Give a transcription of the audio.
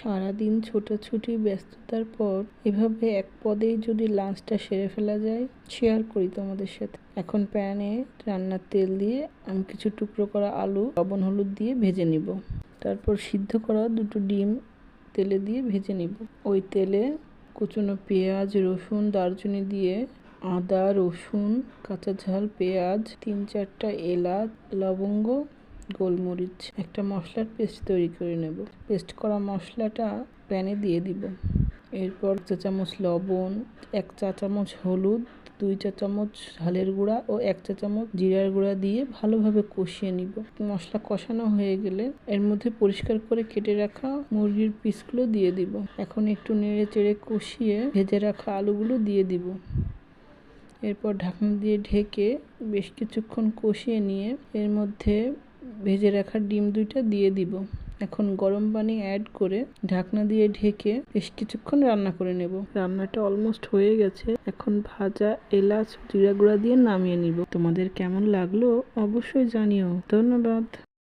সারাদিন ছোটাছুটি, ব্যস্ততার পর এভাবে এক পদেই যদি লাঞ্চটা সেরে ফেলা যায় শেয়ার করি তোমাদের সাথে। এখন প্যানে রান্নার তেল দিয়ে আমি কিছু টুকরো করা আলু, লবণ, হলুদ দিয়ে ভেজে নিব। তারপর সিদ্ধ করা দুটো ডিম তেলে দিয়ে ভেজে নিব। ওই তেলে কুচনো পেঁয়াজ, রসুন, দারচিনি দিয়ে আদা, রসুন, কাঁচা ঝাল, পেঁয়াজ, তিন চারটা এলাচ, লবঙ্গ গোলমরিচ, একটা মশলার পেস্ট তৈরি করে নেব। পেস্ট করা মশলাটা প্যানে দিয়ে দিব। এরপর চা চামচ লবণ, এক চা চামচ হলুদ, দুই চা চামচ ঝালের গুঁড়া ও এক চা চামচ জিরার গুঁড়া দিয়ে ভালোভাবে কষিয়ে নিব। মশলা কষানো হয়ে গেলে এর মধ্যে পরিষ্কার করে কেটে রাখা মুরগির পিসগুলো দিয়ে দিব। এখন একটু নেড়ে চেড়ে কষিয়ে ভেজে রাখা আলুগুলো দিয়ে দিব। এরপর ঢাকনা দিয়ে ঢেকে বেশ কিছুক্ষণ কষিয়ে নিয়ে এর মধ্যে ভেজে রাখা ডিম দুইটা দিয়ে দিব। এখন গরম পানি অ্যাড করে ঢাকনা দিয়ে ঢেকে বেশ কিছুক্ষণ রান্না করে নেব। রান্নাটা অলমোস্ট হয়ে গেছে। এখন ভাজা এলাচ, জিরা গুঁড়া দিয়ে নামিয়ে নিব। তোমাদের কেমন লাগল অবশ্যই জানিও। ধন্যবাদ।